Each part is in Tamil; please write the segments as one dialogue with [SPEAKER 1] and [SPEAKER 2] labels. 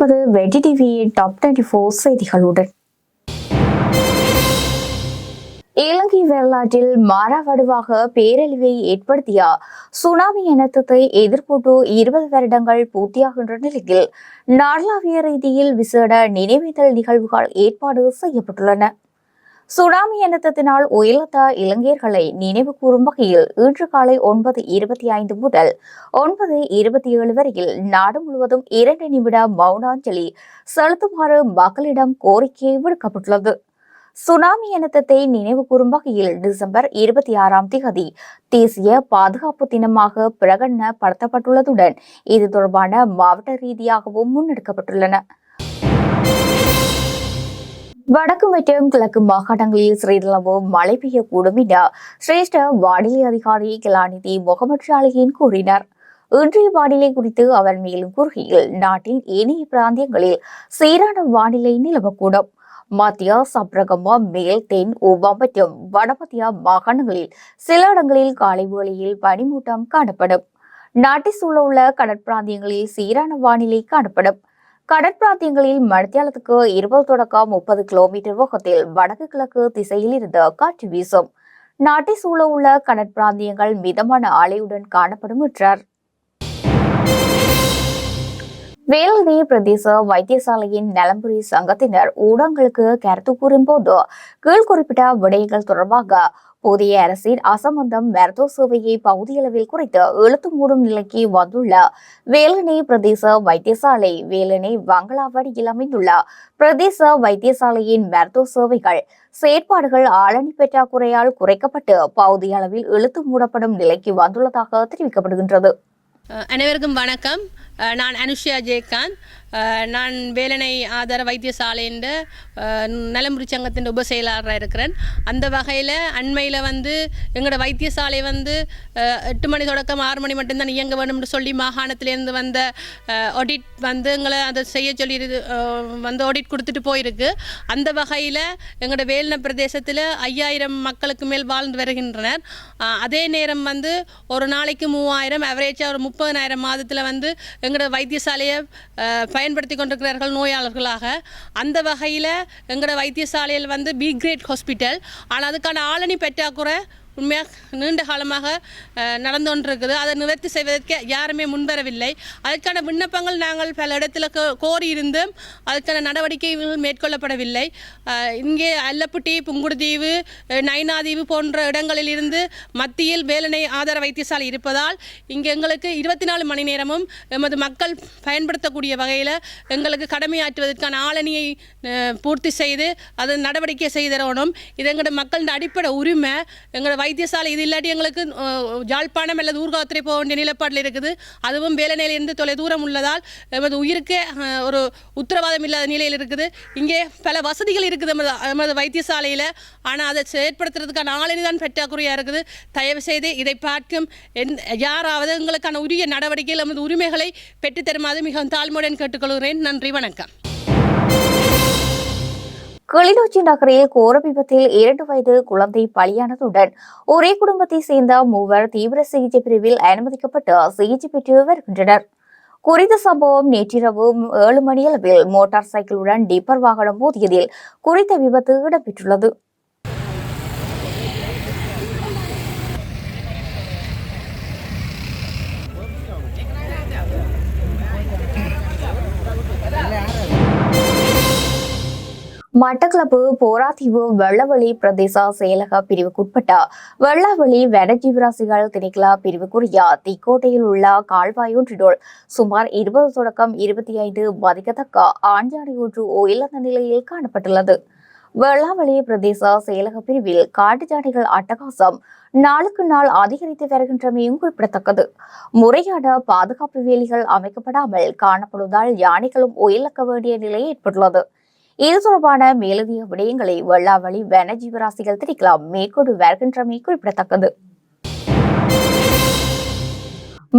[SPEAKER 1] தொடர்வது வெடி டிவியின் டாப் டுவெண்டி ஃபோர் செய்திகளுடன். இலங்கை வரலாற்றில் மாறாவடுவாக பேரழிவை ஏற்படுத்திய? சுனாமி இனத்தத்தை எதிர்கொண்டு இருபது வருடங்கள் பூர்த்தியாகின்ற நிலையில் நாடளாவிய ரீதியில் விசேட நினைவேந்தல் நிகழ்வுகள் ஏற்பாடு செய்யப்பட்டுள்ளன. சுனாமி இனத்தினால் உயிரிழந்த இலங்கையர்களை நினைவு கூறும் வகையில் இன்று காலை ஒன்பது இருபத்தி ஐந்து முதல் ஒன்பது இருபத்தி ஏழு வரையில் நாடு முழுவதும் இரண்டு நிமிட மௌனாஞ்சலி செலுத்துமாறு மக்களிடம் கோரிக்கை விடுக்கப்பட்டுள்ளது. சுனாமி இனத்தத்தை நினைவு கூறும் வகையில் டிசம்பர் இருபத்தி ஆறாம் தேதி தேசிய பாதுகாப்பு தினமாக பிரகடனப்படுத்தப்பட்டுள்ளதுடன் இது தொடர்பான மாவட்ட ரீதியாகவும் முன்னெடுக்கப்பட்டுள்ளன. வடக்கு மற்றும் கிழக்கு மாகாணங்களில் சிறிதளவு மழை பெய்யக்கூடும் என சிரேஷ்ட வானிலை அதிகாரி கலாநிதி முகமது ஷாலியின் கூறினார். இன்றைய வானிலை குறித்து அவர் மேலும் கூறுகையில் நாட்டின் ஏனைய பிராந்தியங்களில் சீரான வானிலை நிலவக்கூடும். மத்திய சப்ரகம மேல் தென் ஓபா மற்றும் வடமத்திய மாகாணங்களில் சில இடங்களில் காலை வேளையில் பனிமூட்டம் காணப்படும். நாட்டை சூழ உள்ள கடற்பிராந்தியங்களில் சீரான வானிலை காணப்படும். கடற்பிராந்தியங்களில் மணித்தியாலத்துக்கு இருபது தொடக்கம் முப்பது கிலோமீட்டர் வேகத்தில் வடக்கு கிழக்கு திசையில் இருந்து காற்று வீசும். நாட்டை சூழவுள்ள கடற்பிராந்தியங்கள் மிதமான அலையுடன் காணப்படும் என்றார் வேலதி பிரதேச வைத்தியசாலையின் நலம்புரி சங்கத்தினர் ஊடகங்களுக்கு கருத்து கூறும்போது கீழ் குறிப்பிட்ட விடயங்கள் தொடர்பாக புதிய அரசின் அசம்பந்தம் மருத்துவ சேவையை பகுதியளவில் குறைத்து எழுத்து மூடும் நிலைக்கு வந்துள்ள வேலனை பிரதேச வைத்தியசாலை வேலனை வங்களாவடியில் அமைந்துள்ள பிரதேச வைத்தியசாலையின் மருத்துவ சேவைகள் செயற்பாடுகள் ஆளணி பெற்றாக்குறையால் குறைக்கப்பட்டு பகுதியளவில் எழுத்து மூடப்படும் நிலைக்கு வந்துள்ளதாக தெரிவிக்கப்படுகின்றது.
[SPEAKER 2] அனைவருக்கும் வணக்கம் அஹ் நான் அனுஷியா ஜெயகாந்த் அஹ் நான் வேலனை ஆதார வைத்தியசாலையின் நலம்புரி சங்கத்தின் இருக்கிறேன். அந்த வகையில் அண்மையில் வந்து எங்களோட வைத்தியசாலை வந்து எட்டு மணி தொடக்கம் ஆறு மணி மட்டும்தான் இயங்க வேணும்னு சொல்லி மாகாணத்திலேருந்து வந்த ஆடிட் வந்து எங்களை அதை செய்ய சொல்லி வந்து ஆடிட் கொடுத்துட்டு போயிருக்கு. அந்த வகையில் எங்களோட வேலன பிரதேசத்தில் ஐயாயிரம் மக்களுக்கு மேல் வாழ்ந்து வருகின்றனர். அதே நேரம் வந்து ஒரு நாளைக்கு மூவாயிரம் அவரேஜாக ஒரு முப்பதனாயிரம் மாதத்தில் வந்து எங்களோட வைத்தியசாலையை பயன்படுத்தி கொண்டிருக்கிறார்கள் நோயாளர்களாக. அந்த வகையில் எங்களோட வைத்தியசாலையில் வந்து பி கிரேட் ஹாஸ்பிட்டல் ஆனால் அதுக்கான ஆளணி பற்றாக்குறை உண்மையாக நீண்ட காலமாக நடந்து கொண்டிருக்குது அதை நிவர்த்தி செய்வதற்கு யாருமே முன்வரவில்லை. அதற்கான விண்ணப்பங்கள் நாங்கள் பல இடத்துல கோ- கோரியிருந்தும் அதற்கான நடவடிக்கைகள் மேற்கொள்ளப்படவில்லை. இங்கே அல்லப்புட்டி புங்குடுதீவு நைனாதீவு போன்ற இடங்களில் இருந்து மத்தியில் வேலனை ஆதார வைத்தியசாலை இருப்பதால் இங்கே எங்களுக்கு இருபத்தி நாலு மணி நேரமும் எமது மக்கள் பயன்படுத்தக்கூடிய வகையில் எங்களுக்கு கடமையாற்றுவதற்கான ஆளணியை பூர்த்தி செய்து அதை நடவடிக்கை செய்தரணும் இது எங்களோட மக்களின் அடிப்படை உரிமை. எங்களோட வைத்தியசாலை இது இல்லாட்டி எங்களுக்கு ஜாழ்ப்பாணம் அல்லது ஊர்காவத்துறை போக வேண்டிய நிலப்பாட்டில் இருக்குது. அதுவும் வேலைநிலையிலிருந்து தொலை தூரம் உள்ளதால் எமது உயிருக்கே ஒரு உத்தரவாதம் இல்லாத நிலையில் இருக்குது. இங்கே பல வசதிகள் இருக்குது எமது எமது வைத்தியசாலையில். ஆனால் அதை செயற்படுத்துறதுக்கான ஆளுநர் தான் பெற்றாக்குறையாக இருக்குது. தயவு செய்து இதை பார்க்கும் எந் யாராவது எங்களுக்கான உரிய நடவடிக்கைகள் எமது உரிமைகளை பெற்றுத்தருமாறு மிகவும் தாழ்மையுடன் கேட்டுக்கொள்கிறேன். நன்றி வணக்கம்.
[SPEAKER 1] கிளிநொச்சி நகரில் கோர விபத்தில் இரண்டு வயது குழந்தை பலியானதுடன் ஒரே குடும்பத்தை சேர்ந்த மூவர் தீவிர சிகிச்சை பிரிவில் அனுமதிக்கப்பட்டு சிகிச்சை பெற்று வருகின்றனர். குறித்த சம்பவம் நேற்றிரவு ஏழு மணியளவில் மோட்டார் சைக்கிளுடன் டிப்பர் வாகனம் மோதியதில் குறித்த விபத்து இடம்பெற்றுள்ளது. மட்டக்களப்பு போராத்தீவு வெள்ளவழி பிரதேச செயலக பிரிவுக்குட்பட்ட வெள்ளவழி வனஜீவராசிகள் திணைக்கள பிரிவுக்குரிய திக்கோட்டையில் உள்ள கால்வாய் சுமார் இருபது தொடக்கம் இருபத்தி ஐந்து மதிக்கத்தக்க ஆண்யானை ஒன்று உயிரிழந்த நிலையில் காணப்பட்டுள்ளது. வெள்ளாவளி பிரதேச செயலக பிரிவில் காட்டு அட்டகாசம் நாளுக்கு நாள் அதிகரித்து வருகின்றமையும் குறிப்பிடத்தக்கது. முறையான பாதுகாப்பு வேலிகள் அமைக்கப்படாமல் காணப்படுவதால் யானைகளும் உயிரிழக்க வேண்டிய நிலை ஏற்பட்டுள்ளது. இது தொடர்பான மேலதிக விடயங்களை வெள்ளாவளி வனஜீவராசிகள் திணைக்களம் மேற்கொண்டு வருகின்றமை குறிப்பிடத்தக்கது.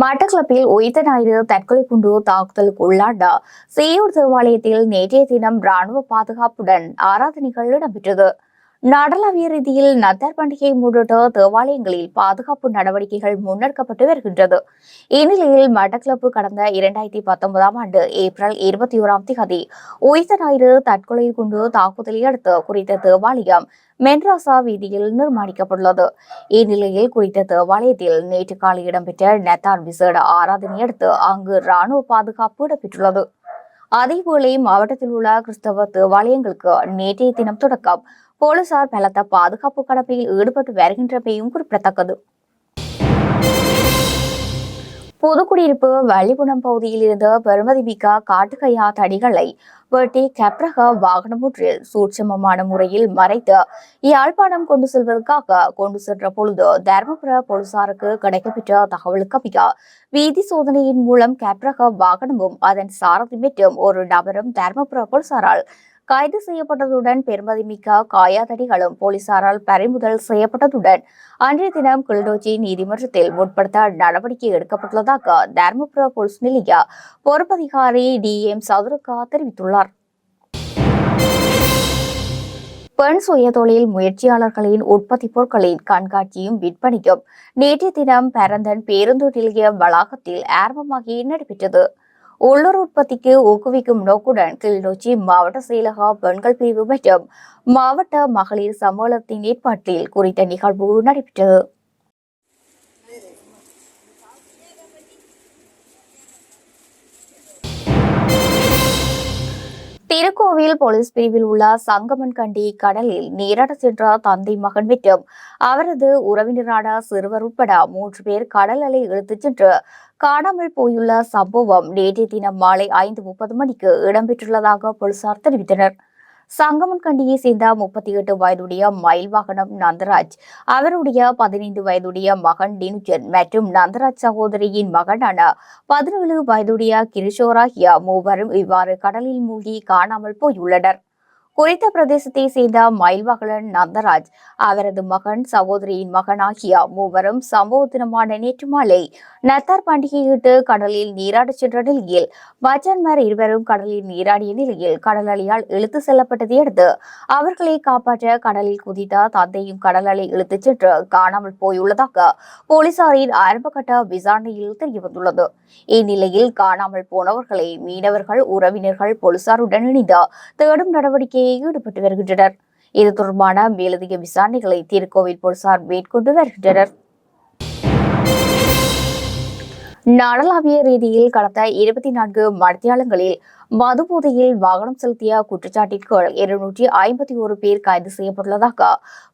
[SPEAKER 1] மட்டக்களப்பில் உயிர்த்த ஞாயிறு தற்கொலை குண்டு தாக்குதலுக்கு உள்ளாண்ட சேயூர் தேவாலயத்தில் நேற்றைய தினம் ராணுவ பாதுகாப்புடன் ஆராதனைகள் இடம்பெற்றது. நாடளாவிய ரீதியில் நத்தார் பண்டிகை முன்னிட்டு தேவாலயங்களில் பாதுகாப்பு நடவடிக்கைகள் முன்னெடுக்கப்பட்டு வருகின்றது. இந்நிலையில் மட்டக்களப்பு கடந்த இரண்டாயிரத்தி பத்தொன்பதாம் ஆண்டு ஏப்ரல் இருபத்தி ஓராம் தேதி உயிர் ஞாயிறு தற்கொலை குண்டு தாக்குதலை அடுத்து குறித்த தேவாலயம் மென்ராசா வீதியில் நிர்மாணிக்கப்பட்டுள்ளது. இந்நிலையில் குறித்த தேவாலயத்தில் நேற்று காலை இடம்பெற்ற நெத்தான் விசேட ஆராதனையடுத்து அங்கு ராணுவ பாதுகாப்பு இடம்பெற்றுள்ளது. அதேபோல மாவட்டத்தில் உள்ள கிறிஸ்தவ தேவாலயங்களுக்கு நேற்றைய தினம் தொடக்கம் போலீசார் பலத்த பாதுகாப்பு கடமையில் ஈடுபட்டு வருகின்றமையும் குறிப்பிடத்தக்கது. புதுக்குடியிருப்பு வள்ளிகுணம் பகுதியில் இருந்த பெருமதிமிக்க காட்டுக்கையா தடிகளை வெட்டி கப்ரக வாகனம் ஒன்றில் சூட்சமமான முறையில் மறைத்து யாழ்ப்பாணம் கொண்டு செல்வதற்காக கொண்டு சென்ற பொழுது தர்மபுர போலீசாருக்கு கிடைக்கப்பெற்ற தகவலுக்கு வீதி சோதனையின் மூலம் கப்ரக வாகனமும் அதன் சாரதி மற்றும் ஒரு நபரும் தர்மபுர போலீசாரால் கைது செய்யப்பட்டதுடன் பெருமதிமிக்க காயாதடிகளும் போலீசாரால் பறிமுதல் செய்யப்பட்டதுடன் அன்றைய தினம் கிளிநொச்சி நீதிமன்றத்தில் முற்படுத்த நடவடிக்கை எடுக்கப்பட்டுள்ளதாக தர்மபுர போலீஸ் நிலைய பொறுப்பதிகாரி டி. எம். சதுரகா தெரிவித்துள்ளார். பெண் சுயதொழில் முயற்சியாளர்களின் உற்பத்தி பொருட்களின் கண்காட்சியும் விற்பனையும் நேற்றைய தினம் பரந்தன் பேருந்து நிலைய வளாகத்தில் ஆரம்பமாகி நடைபெற்றது. உள்ளூர் உற்பத்திக்கு ஊக்குவிக்கும் நோக்குடன் கிளிநொச்சி மாவட்ட செயலக பெண்கள் பிரிவு மற்றும் மாவட்ட மகளிர் சம்மேளனத்தின் ஏற்பாட்டில் குறித்த நிகழ்வு நடைபெற்றது. திருக்கோவில் போலீஸ் பிரிவில் உள்ள சங்கமன் கண்டி கடலில் நீராட சென்ற தந்தை மகன் மற்றும் அவரது உறவினரான சிறுவர் உட்பட மூன்று பேர் கடல் அலை இழுத்துச் சென்று காணாமல் போயுள்ள சம்பவம் நேற்றைய தினம் மாலை ஐந்து முப்பது மணிக்கு இடம்பெற்றுள்ளதாக போலீசார் தெரிவித்தனர். சங்கமன்கண்டியை சேர்ந்த முப்பத்தி எட்டு வயதுடைய மயில் வாகனம் நந்தராஜ் அவருடைய பதினைந்து வயதுடைய மகன் டினுஜன் மற்றும் நந்தராஜ் சகோதரியின் மகனான பதினேழு வயதுடைய கிரிஷோராகிய மூவரும் இவ்வாறு கடலில் மூழ்கி காணாமல் போயுள்ளனர். குறித்த பிரதேசத்தை சேர்ந்த மயில்வாகலன் நந்தராஜ். அவரது மகன் சகோதரியின் மகன் ஆகிய மூவரும் சம்பவ தினமான நேற்று மாலை நத்தார் பண்டிகையிட்டு கடலில் நீராடச் சென்ற நிலையில் மச்சான்மார் இருவரும் கடலில் நீராடிய நிலையில் கடல் அலையால் இழுத்து செல்லப்பட்டதை அடுத்து அவர்களை காப்பாற்ற கடலில் குதித்த தந்தையும் கடல் அலை இழுத்துச் சென்று காணாமல் போயுள்ளதாக போலீசாரின் ஆரம்பகட்ட விசாரணையில் தெரியவந்துள்ளது. இந்நிலையில் காணாமல் போனவர்களை மீனவர்கள் உறவினர்கள் போலீசாருடன் இணைந்து தேடும் நடவடிக்கை நடவடிக்கையை ஈடுபட்டு வருகின்றனர். இது தொடர்பான மேலதிக விசாரணைகளை திருக்கோவில் போலீசார் மேற்கொண்டு வருகின்றனர். நாடளாவிய ரீதியில் கடந்த இருபத்தி நான்கு மணித்தியாலங்களில் மது போதையில் வாகனம் செலுத்திய குற்றச்சாட்டிற்கு இருநூற்றி ஐம்பத்தி ஒரு பேர் கைது செய்யப்பட்டுள்ளதாக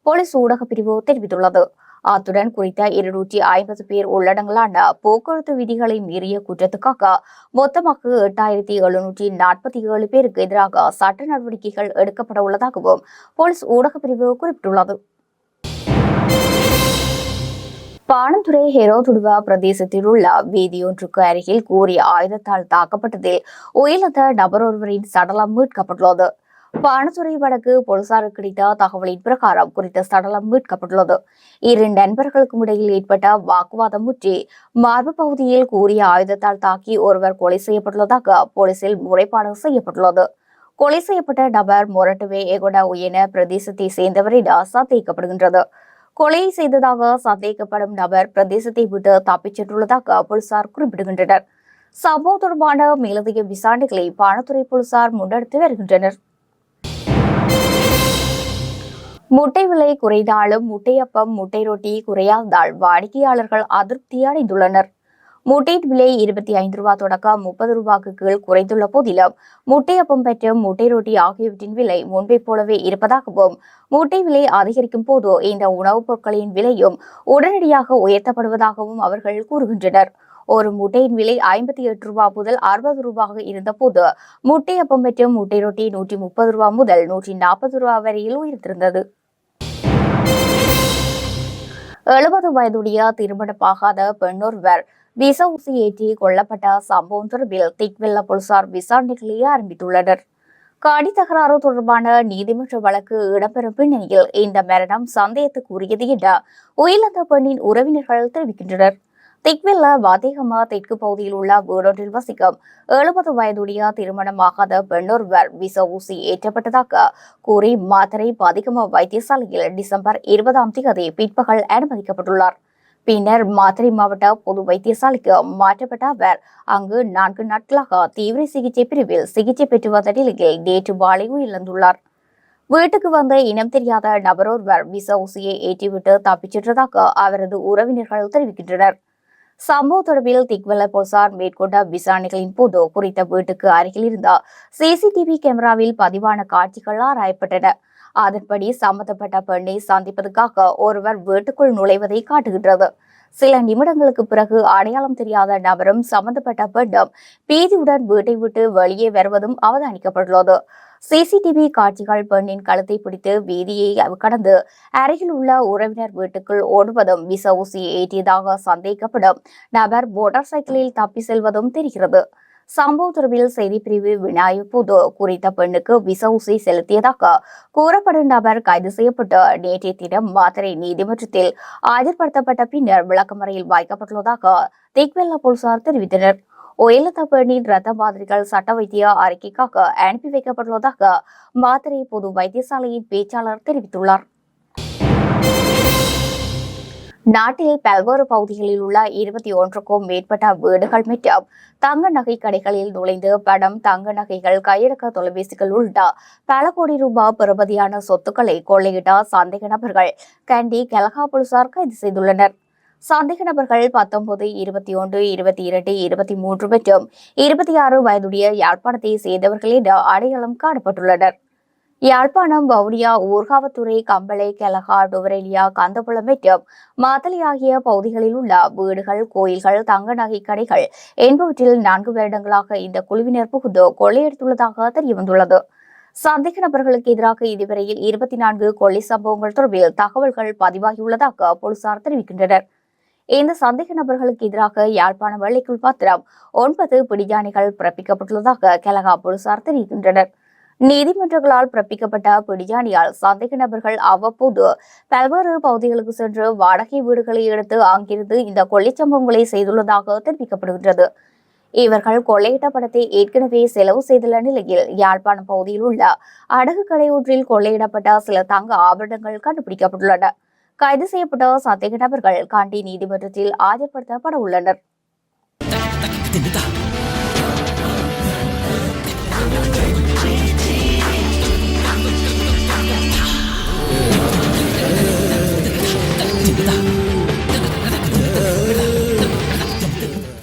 [SPEAKER 1] போலீஸ் ஊடகப் பிரிவு தெரிவித்துள்ளது. அத்துடன் குறித்த இருநூற்றி ஐம்பது பேர் உள்ளடங்கலான போக்குவரத்து விதிகளை மீறிய குற்றத்துக்காக மொத்தமாக எட்டாயிரத்தி எழுநூற்றி நாற்பத்தி ஏழு பேருக்கு எதிராக சட்ட நடவடிக்கைகள் எடுக்கப்பட உள்ளதாகவும் போலீஸ் ஊடகப் பிரிவு குறிப்பிட்டுள்ளது. பாணந்துறை ஹெரோதுடுவா பிரதேசத்தில் உள்ள வீதியொன்றுக்கு அருகில் கூறிய ஆயுதத்தால் தாக்கப்பட்டதில் உயிரிழந்த நபர் ஒருவரின் சடலம் மீட்கப்பட்டுள்ளது. பாணத்துறை வடக்கு போலீசாருக்கு கிடைத்த தகவலின் பிரகாரம் குறித்த சடலம் மீட்கப்பட்டுள்ளது. இரு நண்பர்களுக்கும் இடையில் ஏற்பட்ட வாக்குவாதம் முற்றி மார்பு பகுதியில் கூறிய ஆயுதத்தால் தாக்கி ஒருவர் கொலை செய்யப்பட்டுள்ளதாக போலீசில் முறைப்பாடு செய்யப்பட்டுள்ளது. கொலை செய்யப்பட்ட நபர் மொரட்டுவே எகொட உயன பிரதேசத்தை சேர்ந்தவர் என சந்தேகிக்கப்படுகின்றது கொலை செய்ததாக சந்தேகிக்கப்படும் நபர் பிரதேசத்தை விட்டு தப்பிச் சென்றுள்ளதாக போலீசார் குறிப்பிடுகின்றனர். சம்பவம் தொடர்பான மேலதிக விசாரணைகளை பானத்துறை போலீசார் முன்னெடுத்து வருகின்றனர். முட்டை விலை குறைந்தாலும் முட்டையப்பம் முட்டை ரொட்டி குறையாததால் வாடிக்கையாளர்கள் அதிருப்தி அடைந்துள்ளனர். முட்டை விலை இருபத்தி ஐந்து ரூபாய் தொடக்கம் முப்பது ரூபாய்க்கு கீழ் குறைந்துள்ள போதிலும் முட்டையப்பம் மற்றும் முட்டை ரொட்டி ஆகியவற்றின் விலை முன்பை போலவே இருப்பதாகவும் முட்டை விலை அதிகரிக்கும் போது இந்த உணவுப் பொருட்களின் விலையும் உடனடியாக உயர்த்தப்படுவதாகவும் அவர்கள் கூறுகின்றனர். ஒரு முட்டையின் விலை ஐம்பத்தி எட்டு ரூபாய் முதல் அறுபது ரூபாயாக இருந்தபோது முட்டையப்பம் மற்றும் முட்டை ரொட்டி நூற்றி முப்பது ரூபாய் முதல் நூற்றி நாற்பது ரூபாய் வரையில் உயர்ந்திருந்தது. எழுபது வயதுடைய திருமணமாகாத பெண்ணொருவர் விச ஊசி ஏற்றி கொல்லப்பட்ட சம்பவம் தொடர்பில் திக்வெல்ல போலீசார் விசாரணைகளை ஆரம்பித்துள்ளனர். காடி தகராறு தொடர்பான நீதிமன்ற வழக்கு இடம்பெறும் பின்னணியில் இந்த மரணம் சந்தேகத்துக்குரியது என உயிரிழந்த பெண்ணின் உறவினர்கள் தெரிவிக்கின்றனர். திக்வில்ல வாத்திகமா தெற்கு பகுதியில் உள்ள வீடொன்றில் வசிக்கும் எழுபது வயதுடைய திருமணமாகாத பெண்ணொருவர் விச ஊசி ஏற்றப்பட்டதாக கூறி மாத்தரை பாதிகமா வைத்தியசாலையில் டிசம்பர் இருபதாம் தேதி பிற்பகல் அனுமதிக்கப்பட்டுள்ளார். பின்னர் மாத்திரை மாவட்ட பொது வைத்தியசாலைக்கு மாற்றப்பட்ட அவர் அங்கு நான்கு நாட்களாக தீவிர சிகிச்சை பிரிவில் சிகிச்சை பெற்று வந்த நிலையில் நேற்று வாழை உயிரிழந்துள்ளார். வீட்டுக்கு வந்த இனம் தெரியாத நபரொருவர் விச ஊசியை ஏற்றிவிட்டு தப்பிச் சென்றதாக அவரது உறவினர்கள் தெரிவிக்கின்றனர். சம்பவ தொடர்பில் திக்வல போலீசார் மேற்கொண்ட விசாரணைகளின் போது குறித்த வீட்டுக்கு அருகில் இருந்த சிசிடிவி கேமராவில் பதிவான காட்சிகள் ஆராயப்பட்டன. அதன்படி சம்பந்தப்பட்ட பெண்ணை சந்திப்பதற்காக ஒருவர் வீட்டுக்குள் நுழைவதை காட்டுகின்றது. சில நிமிடங்களுக்கு பிறகு அடையாளம் தெரியாத நபரும் சம்பந்தப்பட்ட பெண்ணும் பீதியுடன் வீட்டை விட்டு வெளியே வருவதும் அவதானிக்கப்பட்டுள்ளது. சிசிடிவி காட்சிகள் பெண்ணின் கழுத்தை பிடித்து வீதியை கடந்து அருகில் உள்ள உறவினர் வீட்டுக்குள் ஓடுவதும் விச ஏற்றியதாக சந்தேகிக்கப்படும் நபர் மோட்டார் சைக்கிளில் தப்பி செல்வதும் தெரிகிறது. சம்பவ தொடர்பில் செய்திப்பிரிவு வினாய் புது குறித்த பெண்ணுக்கு விச ஊசி செலுத்தியதாக கூறப்படும் நபர் கைது செய்யப்பட்டு நேற்றைய தினம் மாத்தறை நீதிமன்றத்தில் ஆஜர்படுத்தப்பட்ட பின்னர் விளக்கமறையில் வைக்கப்பட்டுள்ளதாக திக்வெல்லா போலீசார் தெரிவித்தனர். உயர்ந்த பெண்ணின் ரத்த மாதிரிகள் சட்ட வைத்திய அறிக்கைக்காக அனுப்பி வைக்கப்பட்டுள்ளதாக மாத்திரை பொது வைத்தியசாலையின் பேச்சாளர் தெரிவித்துள்ளார். நாட்டில் பல்வேறு பகுதிகளில் உள்ள இருபத்தி ஒன்றுக்கும் மேற்பட்ட வீடுகள் மற்றும் தங்க நகை கடைகளில் நுழைந்து பணம் தங்க நகைகள் கையடக்க தொலைபேசிகள் உள்ளிட்ட பல கோடி ரூபாய் பெறுமதியான சொத்துக்களை கொள்ளையிட்ட சந்தேக நபர்கள் கண்டி கலகா போலீசார் கைது செய்துள்ளனர். சந்தேக நபர்கள் பத்தொன்பது இருபத்தி ஒன்று இருபத்தி இரண்டு இருபத்தி மூன்று மற்றும் இருபத்தி ஆறு வயதுடைய யாழ்ப்பாணத்தை சேர்ந்தவர்கள் என அடையாளம் காணப்பட்டுள்ளனர். யாழ்ப்பாணம் வவுனியா ஊர்காவத்துறை கம்பளை கெலகா டுவரெலியா கந்தபுலம் மற்றும் மாத்தளை ஆகிய பகுதிகளில் உள்ள வீடுகள் கோயில்கள் தங்க நகை கடைகள் என்பவற்றில் நான்கு வருடங்களாக இந்த குழுவினர் புகுந்து கொள்ளையடித்துள்ளதாக தெரியவந்துள்ளது சந்தேக நபர்களுக்கு எதிராக இதுவரையில் இருபத்தி நான்கு கொள்ளை சம்பவங்கள் தொடர்பில் தகவல்கள் பதிவாகியுள்ளதாக போலீசார் தெரிவிக்கின்றனர். இந்த சந்தேக நபர்களுக்கு எதிராக யாழ்ப்பாண வெள்ளைக்குள் பாத்திரம் ஒன்பது பிடியாணிகள் பிறப்பிக்கப்பட்டுள்ளதாக கெலகா போலீசார் தெரிவிக்கின்றனர். நீதிமன்றங்களால் பிறப்பிக்கப்பட்ட பிடியாணியால் சந்தேக நபர்கள் அவ்வப்போது பல்வேறு பகுதிகளுக்கு சென்று வாடகை வீடுகளை எடுத்து அங்கிருந்து இந்த கொள்ளைச் சம்பவங்களை செய்துள்ளதாக தெரிவிக்கப்படுகின்றது. இவர்கள் கொள்ளையிட்ட படத்தை ஏற்கனவே செலவு செய்துள்ள நிலையில் யாழ்ப்பாணம் பகுதியில் உள்ள அடகு கடை ஒன்றில் கொள்ளையிடப்பட்ட சில தங்க ஆபரணங்கள் கண்டுபிடிக்கப்பட்டுள்ளன. கைது செய்யப்பட்ட சந்தேக நபர்கள் காண்டி நீதிமன்றத்தில் ஆஜர்படுத்தப்பட உள்ளனர்.
[SPEAKER 3] Basta.